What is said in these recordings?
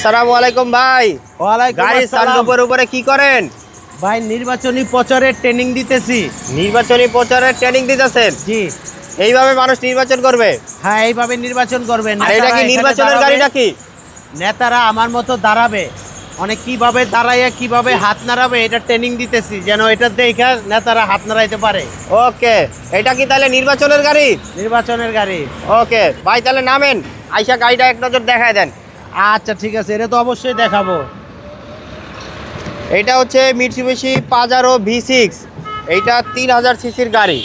আসসালামু আলাইকুম ভাই। ওয়ালাইকুম আসসালাম। সানরূপের উপরে কি করেন? ভাই নির্বাচনী প্রচারের ট্রেনিং দিতেছি। নির্বাচনী প্রচারের ট্রেনিং দিতেছেন? জি। এইভাবে মানুষ নির্বাচন করবে? হ্যাঁ এইভাবে নির্বাচন করবেন এটা কি নির্বাচনের গাড়িটা কি? নেতারা আমার মতো দাঁড়াবে। অনেক কীভাবে দাঁড়াইয়া কীভাবে হাত নাড়াবে এটা ট্রেনিং দিতেছি। যেন এটা দেখে নেতারা হাত নাড়াইতে পারে। ওকে। এটা কি তাহলে নির্বাচনের গাড়ি? নির্বাচনের গাড়ি। ওকে। ভাই তাহলে নামেন। আইসা গাড়িটা এক নজর দেখায় দেন। আচ্ছা ঠিক আছে এটা তো অবশ্যই দেখাবো। এটা হচ্ছে মিটসুবিশি পাজারো ভি সিক্স এইটা তিন হাজার সিসির গাড়ি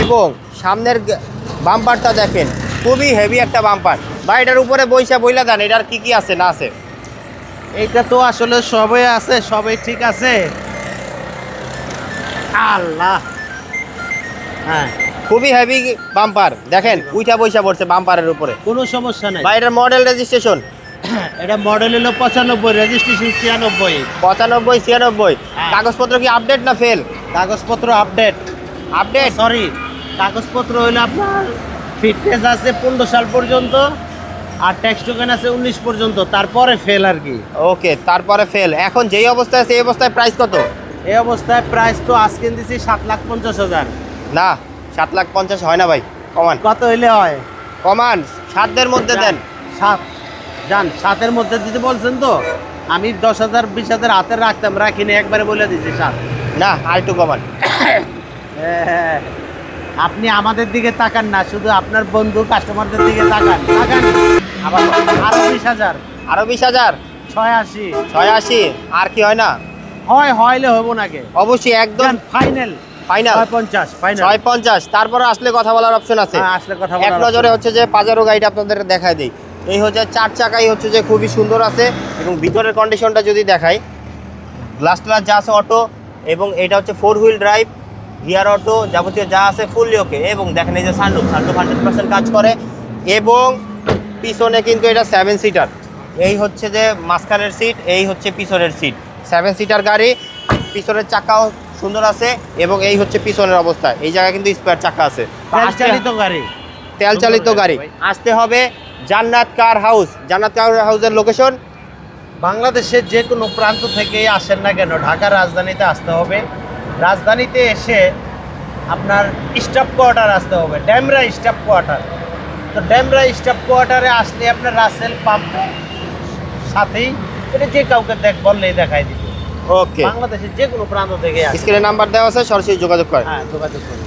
এবং সামনের বাম্পারটা দেখেন খুবই হেভি একটা বাম্পার ভাই এটার উপরে বইসা বইলা দেন এটার কি কি আছে না আছে? এইটা তো আসলে সবই আছে সবই ঠিক আছে। আল্লাহ। হ্যাঁ। খুবই হেভি বাম্পার দেখেন উইটা বইসা পড়ছে বাম্পারের উপরে। কোনো সমস্যা নাই। ভাই এটার মডেল রেজিস্ট্রেশন এটা মডেল হলো পঁচানব্বই রেজিস্ট্রেশন ছিয়ানব্বই। পঁচানব্বই ছিয়ানব্বই। হ্যাঁ। কাগজপত্র কি আপডেট না ফেল কাগজপত্র আপডেট আপডেট সরি কাগজপত্র হইল আপনার ফিটনেস আছে পনেরো সাল পর্যন্ত আর ট্যাক্স টোকেন আছে উনিশ পর্যন্ত তারপরে ফেল আর কি। ওকে তারপরে ফেল এখন যেই অবস্থায় আছে এই অবস্থায় প্রাইস কত? এই অবস্থায় প্রাইস তো আজকে দিছি সাত লাখ পঞ্চাশ হাজার। না সাত লাখ পঞ্চাশ হয় না ভাই কমান। কত হইলে হয়? কমান সাতদের মধ্যে দেন। সাত। যান সাতের মধ্যে দিতে বলছেন তো? আমি দশ হাজার বিশ হাজার হাতে রাখতাম রাখিনি একবারে বলে দিচ্ছি সাত। না আর একটু কমান। হ্যাঁ, আপনি আমাদের দিকে তাকান না শুধু আপনার বন্ধু কাস্টমারদের দিকে তাকান। তাকান। আবার আরও বিশ হাজার। আরও বিশ হাজার? ছয় আশি ছয় আশি আর কি হয় না? হয় হইলে হব নাকি অবশ্যই একদম ফাইনাল ফাইনাল ছয় পঞ্চাশ তারপরে আসলে কথা বলার অপশন আছে। আসলে কথা এক বলার নজরে হচ্ছে যে পাজারো গাড়িটা আপনাদের দেখায় দিই। এই হচ্ছে চার চাকাই হচ্ছে যে খুবই সুন্দর আছে এবং ভিতরের কন্ডিশনটা যদি দেখাই গ্লাস ট্লাস যা আছে অটো এবং এটা হচ্ছে four wheel drive gear auto যাবতীয় যা আছে ফুললি ওকে এবং দেখেন এই যে সানরুফ সানরুফ হান্ড্রেড পার্সেন্ট কাজ করে এবং পিছনে কিন্তু এটা সেভেন সিটার এই হচ্ছে যে মাঝখানের সিট এই হচ্ছে পিছনের সিট সেভেন সিটার গাড়ি পিছনের চাকাও সুন্দর আছে এবং এই হচ্ছে পিছনের অবস্থা। এই জায়গায় কিন্তু স্পেয়ার চাকা আছে। তেল চালিত গাড়ি। তেল চালিত গাড়ি। আসতে হবে জান্নাত কার হাউস? জান্নাত কার হাউসের লোকেশন বাংলাদেশের যে কোনো প্রান্ত থেকে আসেন না কেন ঢাকার রাজধানীতে আসতে হবে। রাজধানীতে এসে আপনার স্টাফ কোয়ার্টার আসতে হবে ড্যামরা স্টাফ কোয়ার্টার তো ড্যামরা স্টাফ কোয়ার্টারে আসলে আপনার রাসেল পাম্প সাথেই এটা যে কাউকে দেখ বললেই দেখাই দিবে। ওকে বাংলাদেশের যে কোনো প্রান্ত থেকে স্ক্রিনে নাম্বার দেওয়া আছে সরাসরি যোগাযোগ করেন। হ্যাঁ যোগাযোগ করুন।